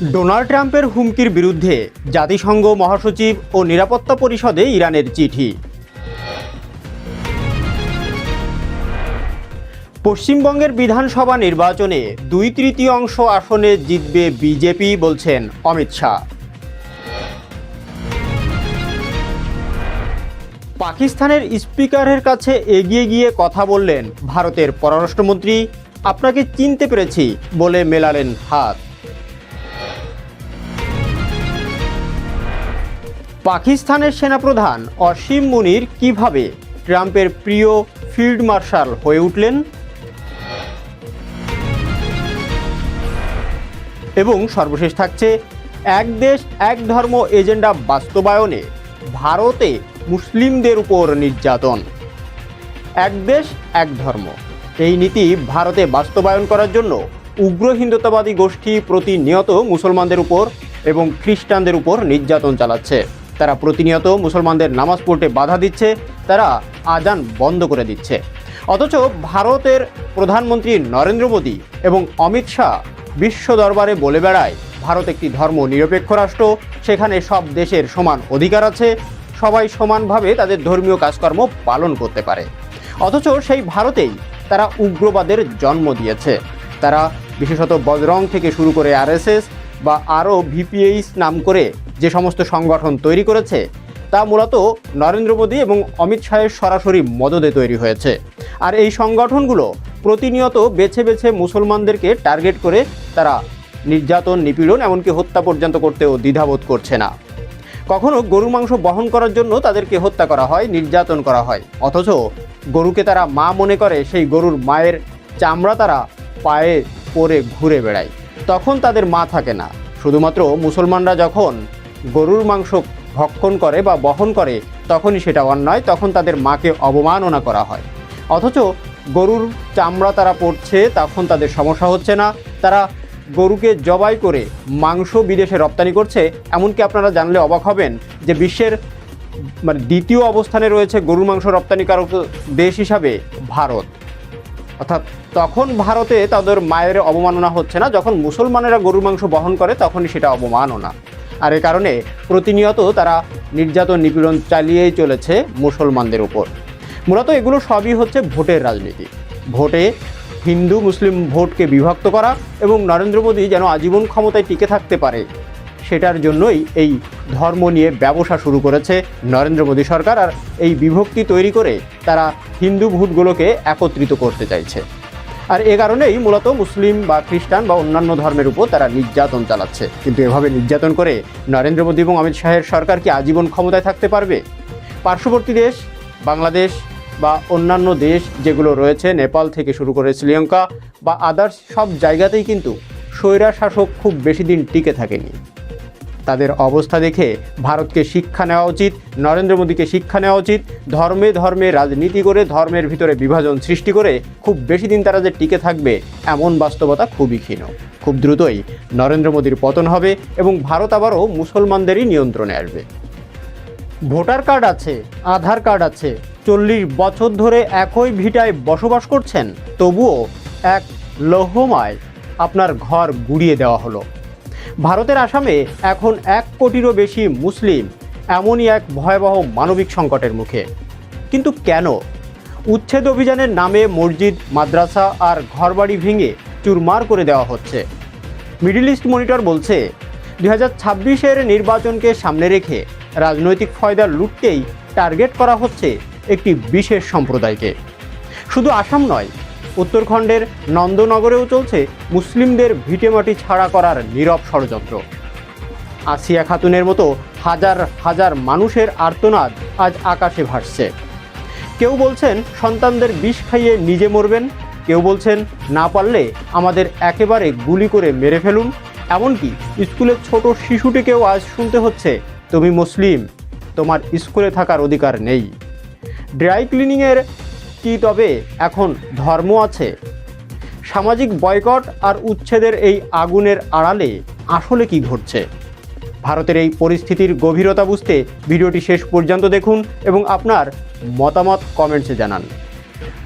Donald ট্রাম্পের হুমকির বিরুদ্ধে জাতিসংঘ মহাসচিব ও নিরাপত্তা পরিষদে ইরানের চিঠি। পশ্চিমবঙ্গের বিধানসভা নির্বাচনে দুই তৃতীয়াংশ আসনে জিতবে বিজেপি, বলছেন অমিত শাহ। পাকিস্তানের স্পিকারের কাছে এগিয়ে গিয়ে কথা বললেন ভারতের পররাষ্ট্রমন্ত্রী। আপনাকে চিনতে পেরেছি বলে মেলালেন হাত। পাকিস্তানের সেনাপ্রধান অসীম মুনির কীভাবে ট্রাম্পের প্রিয় ফিল্ড মার্শাল হয়ে উঠলেন? এবং সর্বশেষ থাকছে, এক দেশ, এক ধর্ম এজেন্ডা বাস্তবায়নে ভারতে মুসলিমদের উপর নির্যাতন। এক দেশ, এক ধর্ম। এই নীতি ভারতে বাস্তবায়ন করার জন্য উগ্র হিন্দুত্ববাদী গোষ্ঠী প্রতিনিয়ত মুসলমানদের উপর এবং খ্রিস্টানদের উপর নির্যাতন চালাচ্ছে। তারা প্রতিনিয়ত মুসলমানদের নামাজ পড়তে বাধা দিচ্ছে, তারা আজান বন্ধ করে দিচ্ছে। অথচ ভারতের প্রধানমন্ত্রী নরেন্দ্র মোদী এবং অমিত শাহ বিশ্ব দরবারে বলে বেড়ায়, ভারত একটি ধর্ম নিরপেক্ষ রাষ্ট্র, সেখানে সব দেশের সমান অধিকার আছে, সবাই সমানভাবে তাদের ধর্মীয় কাজকর্ম পালন করতে পারে। অথচ সেই ভারতেই তারা উগ্রবাদের জন্ম দিয়েছে। তারা বিশেষত বজরং থেকে শুরু করে আরএসএস বা আরও ভিপিএইচ নাম করে যে সমস্ত সংগঠন তৈরি করেছে, তা মূলত নরেন্দ্র মোদী এবং অমিত শাহের সরাসরি মদদে তৈরি হয়েছে। আর এই সংগঠনগুলো প্রতিনিয়ত বেছে বেছে মুসলমানদেরকে টার্গেট করে তারা নির্যাতন, নিপীড়ন, এমনকি হত্যা পর্যন্ত করতেও দ্বিধাবোধ করছে না। কখনো গরুর মাংস বহন করার জন্য তাদেরকে হত্যা করা হয়, নির্যাতন করা হয়, অথচ গরুকে তারা মা মনে করে, সেই গরুর মায়ের চামড়া তারা পায়ে পরে ঘুরে বেড়ায়। তখন তাদের মা থাকে না। শুধুমাত্র মুসলমানরা যখন গরুর মাংস ভক্ষণ করে বা বহন করে তখনই সেটা অন্যায়, তখন তাদের মাকে অবমাননা করা হয়। অথচ গরুর চামড়া তারা পড়ছে তখন তাদের সমস্যা হচ্ছে না। তারা গরুকে জবাই করে মাংস বিদেশে রপ্তানি করছে, এমনকি আপনারা জানলে অবাক হবেন যে বিশ্বের মানে দ্বিতীয় অবস্থানে রয়েছে গরুর মাংস রপ্তানিকারক দেশ হিসাবে ভারত। অর্থাৎ তখন ভারতে তাদের মায়ের অবমাননা হচ্ছে না, যখন মুসলমানেরা গরুর মাংস বহন করে, তখনই সেটা অবমাননা। আর এ কারণে প্রতিনিয়ত তারা নির্যাতন নিপীড়ন চালিয়েই চলেছে মুসলমানদের উপর। মূলত এগুলো সবই হচ্ছে ভোটের রাজনীতি। ভোটে হিন্দু, মুসলিম ভোটকে বিভক্ত করা এবং নরেন্দ্র মোদী যেন আজীবন ক্ষমতায় টিকে থাকতে পারে, সেটার জন্যই এই ধর্ম নিয়ে ব্যবসা শুরু করেছে নরেন্দ্র মোদী সরকার। আর এই বিভক্তি তৈরি করে তারা হিন্দু ভোটগুলোকে একত্রিত করতে চাইছে। আর এ কারণেই মূলত মুসলিম বা খ্রিস্টান বা অন্যান্য ধর্মের উপর তারা নির্যাতন চালাচ্ছে। কিন্তু এভাবে নির্যাতন করে নরেন্দ্র মোদী এবং অমিত শাহের সরকার কি আজীবন ক্ষমতায় থাকতে পারবে? পার্শ্ববর্তী দেশ, বাংলাদেশ বা অন্যান্য দেশ যেগুলো রয়েছে, নেপাল থেকে শুরু করে শ্রীলঙ্কা বা আদার্স সব জায়গাতেই কিন্তু স্বৈরা শাসক খুব বেশি দিন টিকে থাকেনি। তাদের অবস্থা দেখে ভারতকে শিক্ষা নেওয়া উচিত, নরেন্দ্র মোদীকে শিক্ষা নেওয়া উচিত, ধর্মে ধর্মে রাজনীতি করে ধর্মের ভিতরে বিভাজন সৃষ্টি করে খুব বেশি দিন তারা যে টিকে থাকবে এমন বাস্তবতা খুবই ক্ষীণ। খুব দ্রুতই নরেন্দ্র মোদীর পতন হবে এবং ভারত আবারও মুসলমানদেরই নিয়ন্ত্রণে আসবে। ভোটার কার্ড আছে, আধার কার্ড আছে, চল্লিশ বছর ধরে একই ভিটায় বসবাস করছেন, তবুও এক লৌহমায় আপনার ঘর গুড়িয়ে দেওয়া হলো। ভারতের আসামে এখন এক কোটিরও বেশি মুসলিম, এমনই এক ভয়াবহ মানবিক সংকটের মুখে। কিন্তু কেন? উচ্ছেদ অভিযানের নামে মসজিদ, মাদ্রাসা আর ঘরবাড়ি ভেঙে চুরমার করে দেওয়া হচ্ছে। মিডল ইস্ট মনিটর বলছে, দুই হাজার নির্বাচনকে সামনে রেখে রাজনৈতিক ফয়দা লুটতেই টার্গেট করা হচ্ছে একটি বিশেষ সম্প্রদায়কে। শুধু আসাম নয় উত্তরখণ্ডের নন্দনগরেও চলছে মুসলিমদের ভিটেমাটি ছাড়া করার নীরব ষড়যন্ত্র। আসিয়া খাতুনের মতো হাজার হাজার মানুষের আর্তনাদ আজ আকাশে ভাসছে। কেউ বলছেন সন্তানদের বিষ খাইয়ে নিজে মরবেন, কেউ বলছেন না পারলে আমাদের একেবারে গুলি করে মেরে ফেলুন, এমনকি স্কুলের ছোট শিশুটিকেও আজ শুনতে হচ্ছে, তুমি মুসলিম, তোমার স্কুলে থাকার অধিকার নেই। ড্রাই ক্লিনিংয়ের কি তবে এখন ধর্ম আছে? সামাজিক বয়কট আর উচ্ছেদের এই আগুনের আড়ালে আসলে কি ঘটছে? ভারতের এই পরিস্থিতির গভীরতা বুঝতে ভিডিওটি শেষ পর্যন্ত দেখুন এবং আপনার মতামত কমেন্টসে জানান।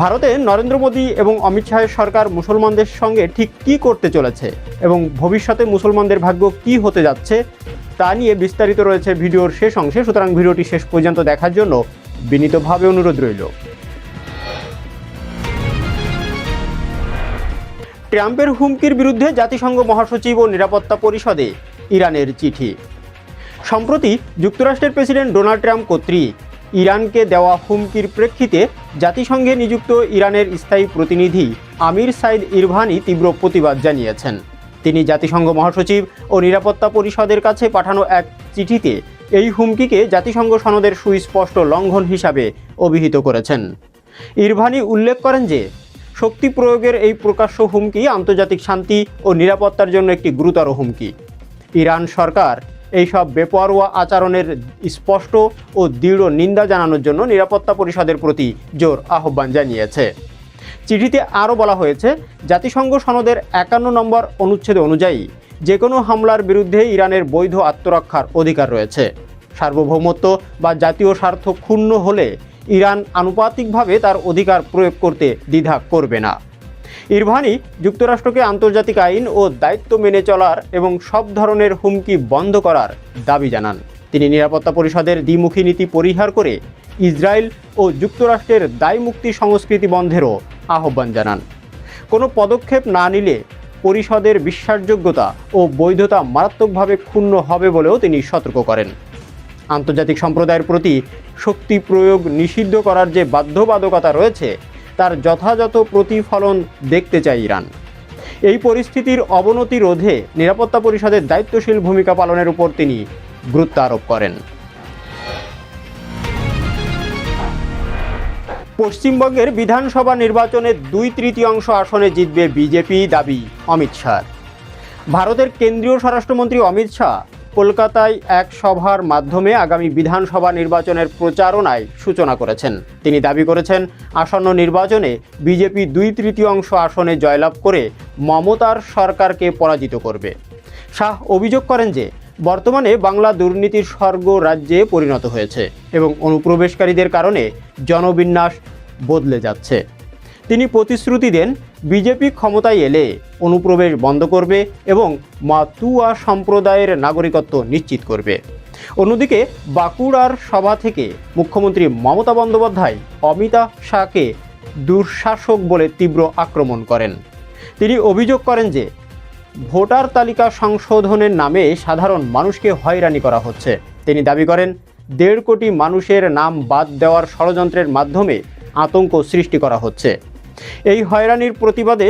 ভারতে নরেন্দ্র মোদী এবং অমিত শাহের সরকার মুসলমানদের সঙ্গে ঠিক কী করতে চলেছে এবং ভবিষ্যতে মুসলমানদের ভাগ্য কী হতে যাচ্ছে, তা নিয়ে বিস্তারিত রয়েছে ভিডিওর শেষ অংশে। সুতরাং ভিডিওটি শেষ পর্যন্ত দেখার জন্য বিনীতভাবে অনুরোধ রইল। ট্রাম্পের হুমকির বিরুদ্ধে জাতিসংঘ মহাসচিব ও নিরাপত্তা পরিষদে ইরানের চিঠি। সম্প্রতি যুক্তরাষ্ট্রের প্রেসিডেন্ট ডোনাল্ড ট্রাম্প কর্তৃক ইরানকে দেওয়া হুমকির প্রেক্ষিতে জাতিসংঘে নিযুক্ত ইরানের স্থায়ী প্রতিনিধি আমির সাইদ ইরভানি তীব্র প্রতিবাদ জানিয়েছেন। তিনি জাতিসংঘ মহাসচিব ও নিরাপত্তা পরিষদের কাছে পাঠানো এক চিঠিতে এই হুমকিকে জাতিসংঘ সনদের সুস্পষ্ট লঙ্ঘন হিসাবে অভিহিত করেছেন। ইরভানি উল্লেখ করেন যে শক্তি প্রয়োগের এই প্রকাশ্য হুমকি, আন্তর্জাতিক শান্তি ও নিরাপত্তার জন্য একটি গুরুতর হুমকি। ইরান সরকার এইসব বেপরোয়া আচরণের স্পষ্ট ও দৃঢ় নিন্দা জানানোর জন্য নিরাপত্তা পরিষদের প্রতি জোর আহ্বান জানিয়েছে। চিঠিতে আরও বলা হয়েছে, জাতিসংঘ সনদের একান্ন নম্বর অনুচ্ছেদ অনুযায়ী যে কোনো হামলার বিরুদ্ধে ইরানের বৈধ আত্মরক্ষার অধিকার রয়েছে। সার্বভৌমত্ব বা জাতীয় স্বার্থ ক্ষুণ্ণ হলে ইরান আনুপাতিকভাবে তার অধিকার প্রয়োগ করতে দ্বিধা করবে না। ইরভানি যুক্তরাষ্ট্রকে আন্তর্জাতিক আইন ও দায়িত্ব মেনে চলার এবং সব ধরনের হুমকি বন্ধ করার দাবি জানান। তিনি নিরাপত্তা পরিষদের দ্বিমুখী নীতি পরিহার করে ইসরায়েল ও যুক্তরাষ্ট্রের দায়মুক্তি সংস্কৃতি বন্ধেরও আহ্বান জানান। কোনো পদক্ষেপ না নিলে পরিষদের বিশ্বাসযোগ্যতা ও বৈধতা মারাত্মকভাবে ক্ষুণ্ণ হবে বলেও তিনি সতর্ক করেন। আন্তর্জাতিক সম্প্রদায়ের প্রতি শক্তি প্রয়োগ নিষিদ্ধ করার যে বাধ্যবাধকতা রয়েছে, তার যথাযথ প্রতিফলন দেখতে চায় ইরান। এই পরিস্থিতির অবনতি রোধে নিরাপত্তা পরিষদের দায়িত্বশীল ভূমিকা পালনের উপর তিনি গুরুত্ব আরোপ করেন। পশ্চিমবঙ্গের বিধানসভা নির্বাচনে দুই তৃতীয়াংশ আসনে জিতবে বিজেপি দাবি অমিত শাহ। ভারতের কেন্দ্রীয় স্বরাষ্ট্রমন্ত্রী অমিত শাহ কলকাতায় এক সভার মাধ্যমে আগামী বিধানসভা নির্বাচনের প্রচারণায় সূচনা করেছেন। তিনি দাবি করেছেন, আসন্ন নির্বাচনে বিজেপি দুই তৃতীয়াংশ আসনে জয়লাভ করে মমতার সরকারকে পরাজিত করবে। শাহ অভিযোগ করেন যে, বর্তমানে বাংলা দুর্নীতির স্বর্গ রাজ্যে পরিণত হয়েছে এবং অনুপ্রবেশকারীদের কারণে জনবিন্যাস বদলে যাচ্ছে। তিনি প্রতিশ্রুতি দেন, বিজেপি ক্ষমতায় এলে অনুপ্রবেশ বন্ধ করবে এবং মাতুয়া সম্প্রদায়ের নাগরিকত্ব নিশ্চিত করবে। অন্যদিকে, বাঁকুড়ার সভা থেকে মুখ্যমন্ত্রী মমতা বন্দ্যোপাধ্যায় অমিতা শাহকে দুঃশাসক বলে তীব্র আক্রমণ করেন। তিনি অভিযোগ করেন যে, ভোটার তালিকা সংশোধনের নামে সাধারণ মানুষকে হয়রানি করা হচ্ছে। তিনি দাবি করেন, দেড় কোটি মানুষের নাম বাদ দেওয়ার ষড়যন্ত্রের মাধ্যমে আতঙ্ক সৃষ্টি করা হচ্ছে। এই হয়রানির প্রতিবাদে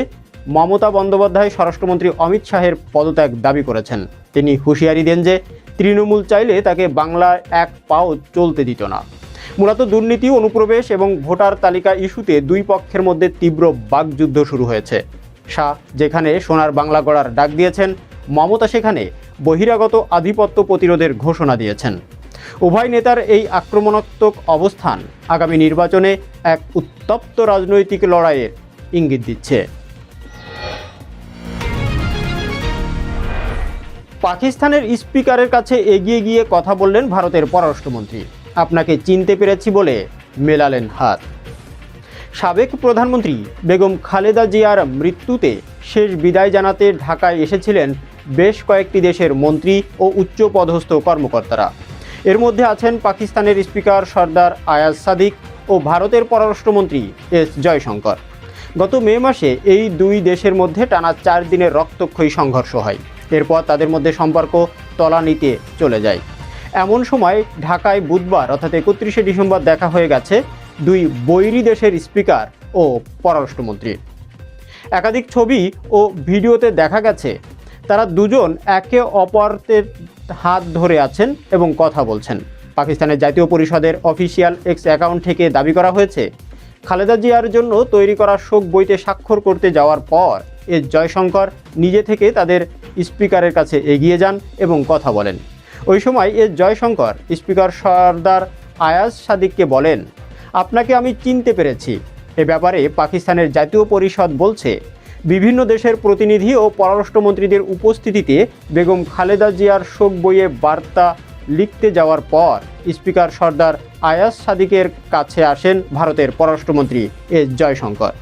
মমতা বন্দ্যোপাধ্যায় স্বরাষ্ট্রমন্ত্রী অমিত শাহের পদত্যাগ দাবি করেছেন। তিনি হুঁশিয়ারি দেন যে, তৃণমূল চাইলে তাকে বাংলায় এক পাও চলতে দিত না। মূলত দুর্নীতি, অনুপ্রবেশ এবং ভোটার তালিকা ইস্যুতে দুই পক্ষের মধ্যে তীব্র বাকযুদ্ধ শুরু হয়েছে। শাহ যেখানে সোনার বাংলা গড়ার ডাক দিয়েছেন, মমতা সেখানে বহিরাগত আধিপত্য প্রতিরোধের ঘোষণা দিয়েছেন। উভয় নেতার এই আক্রমণাত্মক অবস্থান আগামী নির্বাচনে এক উত্তপ্ত রাজনৈতিক লড়াইয়ের ইঙ্গিত দিচ্ছে। পাকিস্তানের স্পিকারের কাছে এগিয়ে গিয়ে কথা বললেন ভারতের পররাষ্ট্রমন্ত্রী। আপনাকে চিনতে পেরেছি বলে মেলালেন হাত। সাবেক প্রধানমন্ত্রী বেগম খালেদা জিয়ার মৃত্যুতে শেষ বিদায় জানাতে ঢাকায় এসেছিলেন বেশ কয়েকটি দেশের মন্ত্রী ও উচ্চপদস্থ কর্মকর্তারা। এর মধ্যে আছেন পাকিস্তানের স্পিকার সর্দার আয়াজ সাদিক ও ভারতের পররাষ্ট্রমন্ত্রী এস জয়শঙ্কর। গত মে মাসে এই দুই দেশের মধ্যে টানা চার দিনের রক্তক্ষয়ী সংঘর্ষ হয়। এরপর তাদের মধ্যে সম্পর্ক তলানিতে চলে যায়। এমন সময় ঢাকায় বুধবার অর্থাৎ একত্রিশে ডিসেম্বর দেখা হয়ে গেছে দুই বৈরী দেশের স্পিকার ও পররাষ্ট্রমন্ত্রীর একাধিক ছবি ও ভিডিওতে দেখা গেছে, তারা দুজন একে অপরের হাত ধরে আছেন এবং কথা বলছেন। পাকিস্তানের জাতীয় পরিষদের অফিসিয়াল এক্স অ্যাকাউন্ট থেকে দাবি করা হয়েছে, খালেদা জিয়ার জন্য তৈরি করা শোক বইতে স্বাক্ষর করতে যাওয়ার পর এস জয়শঙ্কর নিজে থেকে তাদের স্পিকারের কাছে এগিয়ে যান এবং কথা বলেন। ওই সময় এস জয়শঙ্কর স্পিকার সর্দার আয়াজ সাদিককে বলেন, আপনাকে আমি চিনতে পেরেছি। এ ব্যাপারে পাকিস্তানের জাতীয় পরিষদ বলছে বিভিন্ন দেশের প্রতিনিধি ও পররাষ্ট্রমন্ত্রীদের উপস্থিতিতে বেগম খালেদা জিয়ার শোক বইয়ে বার্তা লিখতে যাওয়ার পর স্পিকার সর্দার আয়াস সাদিকের কাছে আসেন ভারতের পররাষ্ট্রমন্ত্রী এস জয়শঙ্কর।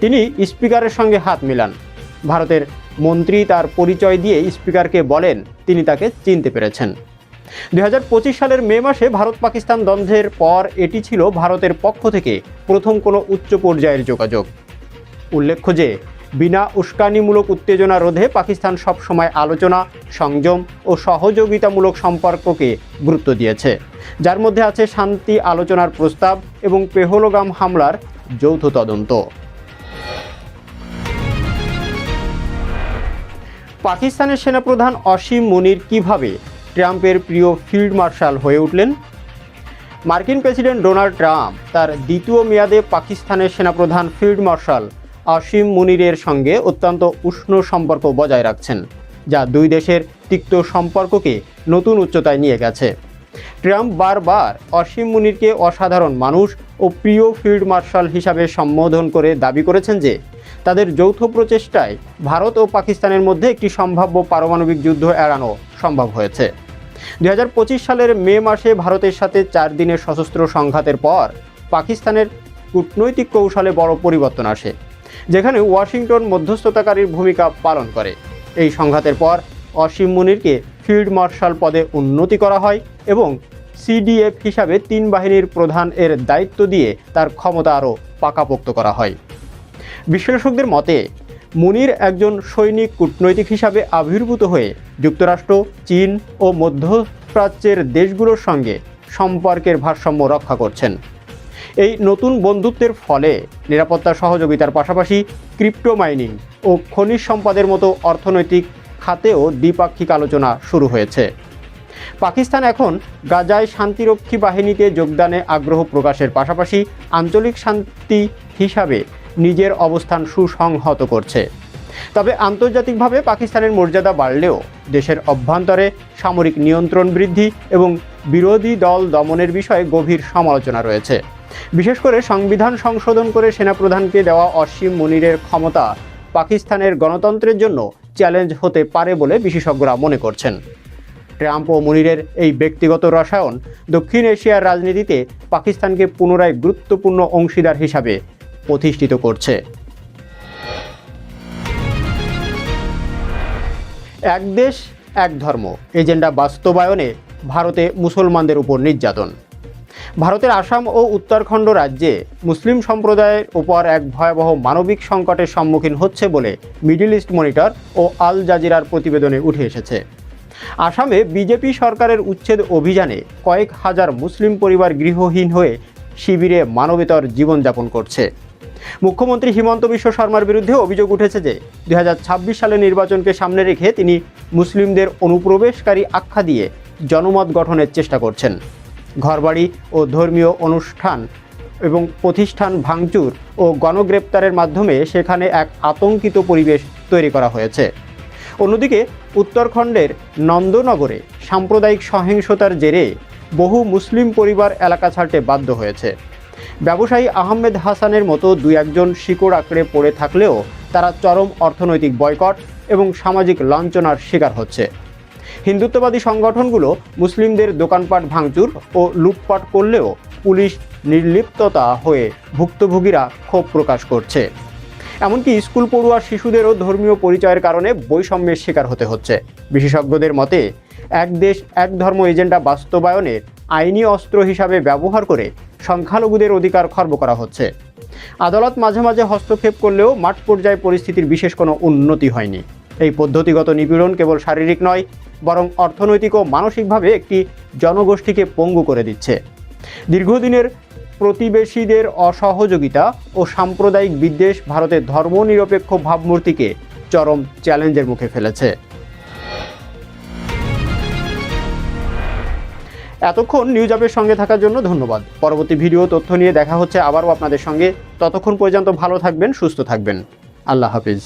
তিনি স্পিকারের সঙ্গে হাত মিলান। ভারতের মন্ত্রী তার পরিচয় দিয়ে স্পিকারকে বলেন, তিনি তাকে চিনতে পেরেছেন। দু হাজার পঁচিশ সালের মে মাসে ভারত পাকিস্তান দ্বন্দ্বের পর এটি ছিল ভারতের পক্ষ থেকে প্রথম কোনো উচ্চ পর্যায়ের যোগাযোগ। উল্লেখ্য যে বিনা উস্কানিমূলক উত্তেজনা রোধে পাকিস্তান সবসময় আলোচনা, সংযম ও সহযোগিতামূলক সম্পর্ককে গুরুত্ব দিয়েছে। যার মধ্যে আছে শান্তি আলোচনার প্রস্তাব এবং পেহলগাম হামলার যৌথ তদন্ত। পাকিস্তানের সেনাপ্রধান অসীম মনির কীভাবে ট্রাম্পের প্রিয় ফিল্ড মার্শাল হয়ে উঠলেন? মার্কিন প্রেসিডেন্ট ডোনাল্ড ট্রাম্প তার দ্বিতীয় মেয়াদে পাকিস্তানের সেনাপ্রধান ফিল্ড মার্শাল আসিম মুনিরের সঙ্গে অত্যন্ত উষ্ণ সম্পর্ক বজায় রাখছেন, যা দুই দেশের তিক্ত সম্পর্ককে নতুন উচ্চতায় নিয়ে গেছে। ট্রাম্প বারবার অসীম মুনিরকে অসাধারণ মানুষ ও প্রিয় ফিল্ড মার্শাল হিসাবে সম্বোধন করে দাবি করেছেন যে, তাদের যৌথ প্রচেষ্টায় ভারত ও পাকিস্তানের মধ্যে একটি সম্ভাব্য পারমাণবিক যুদ্ধ এড়ানো সম্ভব হয়েছে। দু হাজার পঁচিশ সালের মে মাসে ভারতের সাথে চার দিনের সশস্ত্র সংঘাতের পর পাকিস্তানের কূটনৈতিক কৌশলে বড় পরিবর্তন আসে। যেখানে ওয়াশিংটন মধ্যস্থতাকারীর ভূমিকা পালন করে। এই সংঘাতের পর অসীম মুনিরকে ফিল্ড মার্শাল পদে উন্নতি করা হয় এবং সিডিএফ হিসাবে তিন বাহিনীর প্রধান এর দায়িত্ব দিয়ে তার ক্ষমতা আরও পাকাপোক্ত করা হয়। বিশ্লেষকদের মতে, মুনির একজন সৈনিক কূটনৈতিক হিসাবে আবির্ভূত হয়ে যুক্তরাষ্ট্র, চীন ও মধ্যপ্রাচ্যের দেশগুলোর সঙ্গে সম্পর্কের ভারসাম্য রক্ষা করছেন। এই নতুন বন্ধুত্বের ফলে নিরাপত্তা সহযোগিতার পাশাপাশি ক্রিপ্টো মাইনিং ও খনিজ সম্পদের মতো অর্থনৈতিক খাতেও দ্বিপাক্ষিক আলোচনা শুরু হয়েছে। পাকিস্তান এখন গাজায় শান্তিরক্ষী বাহিনীতে যোগদানে আগ্রহ প্রকাশের পাশাপাশি আঞ্চলিক শান্তি হিসাবে নিজের অবস্থান সুসংহত করছে। তবে আন্তর্জাতিকভাবে পাকিস্তানের মর্যাদা বাড়লেও দেশের অভ্যন্তরে সামরিক নিয়ন্ত্রণ বৃদ্ধি এবং বিরোধী দল দমনের বিষয়ে গভীর সমালোচনা রয়েছে। বিশেষ করে সংবিধান সংশোধন করে সেনাপ্রধানকে দেওয়া অসীম মনিরের ক্ষমতা পাকিস্তানের গণতন্ত্রের জন্য চ্যালেঞ্জ হতে পারে বলে বিশেষজ্ঞরা মনে করছেন। ট্রাম্প ও মুনিরের এই ব্যক্তিগত রসায়ন দক্ষিণ এশিয়ার রাজনীতিতে পাকিস্তানকে পুনরায় গুরুত্বপূর্ণ অংশীদার হিসাবে প্রতিষ্ঠিত করছে। এক দেশ, এক ধর্ম, এজেন্ডা বাস্তবায়নে ভারতে মুসলমানদের উপর নির্যাতন। ভারতের আসাম ও উত্তরাখণ্ড রাজ্যে মুসলিম সম্প্রদায়ের উপর এক ভয়াবহ মানবিক সংকটের সম্মুখীন হচ্ছে বলে মিডিল ইস্ট মনিটর ও আল জাজিরার প্রতিবেদনে উঠে এসেছে। আসামে বিজেপি সরকারের উচ্ছেদ অভিযানে কয়েক হাজার মুসলিম পরিবার গৃহহীন হয়ে শিবিরে মানবেতর জীবনযাপন করছে। মুখ্যমন্ত্রী হিমন্ত বিশ্ব শর্মার বিরুদ্ধে অভিযোগ উঠেছে যে, দুই সালে নির্বাচনকে সামনে রেখে তিনি মুসলিমদের অনুপ্রবেশকারী আখ্যা দিয়ে জনমত গঠনের চেষ্টা করছেন। ঘরবাড়ি ও ধর্মীয় অনুষ্ঠান এবং প্রতিষ্ঠান ভাঙচুর ও গণগ্রেপ্তারের মাধ্যমে সেখানে এক আতঙ্কিত পরিবেশ তৈরি করা হয়েছে। অন্যদিকে, উত্তরখণ্ডের নন্দনগরে সাম্প্রদায়িক সহিংসতার জেরে বহু মুসলিম পরিবার এলাকা ছাড়তে বাধ্য হয়েছে। ব্যবসায়ী আহমেদ হাসানের মতো দু একজন শিকড় আঁকড়ে পড়ে থাকলেও তারা চরম অর্থনৈতিক বয়কট এবং সামাজিক লাঞ্ছনার শিকার হচ্ছে। হিন্দুত্ববাদী সংগঠনগুলো মুসলিমদের দোকানপাট ভাঙচুর ও লুটপাট করলেও পুলিশ নির্লিপ্ততা হয়ে ভুক্তভোগীরা ক্ষোভ প্রকাশ করছে। এমনকি স্কুল পড়ুয়া শিশুদেরও ধর্মীয় পরিচয়ের কারণে বৈষম্যের শিকার হতে হচ্ছে। বিশেষজ্ঞদের মতে, এক দেশ, এক ধর্ম এজেন্ডা বাস্তবায়নের আইনি অস্ত্র হিসাবে ব্যবহার করে সংখ্যালঘুদের অধিকার খর্ব করা হচ্ছে। আদালত মাঝে মাঝে হস্তক্ষেপ করলেও মাঠ পর্যায়ে পরিস্থিতির বিশেষ কোনো উন্নতি হয়নি। এই পদ্ধতিগত নিপীড়ন কেবল শারীরিক নয় বরং অর্থনৈতিক ও মানসিকভাবে একটি জনগোষ্ঠীকে পঙ্গু করে দিচ্ছে। দীর্ঘদিনের প্রতিবেশীদের অসহযোগিতা ও সাম্প্রদায়িক বিদ্বেষ ভারতের ধর্মনিরপেক্ষ ভাবমূর্তিকে চরম চ্যালেঞ্জের মুখে ফেলেছে। এতক্ষণ নিউজ আপের সঙ্গে থাকার জন্য ধন্যবাদ। পরবর্তী ভিডিও তথ্য নিয়ে দেখা হচ্ছে আবারও আপনাদের সঙ্গে। ততক্ষণ পর্যন্ত ভালো থাকবেন, সুস্থ থাকবেন। আল্লাহ হাফিজ।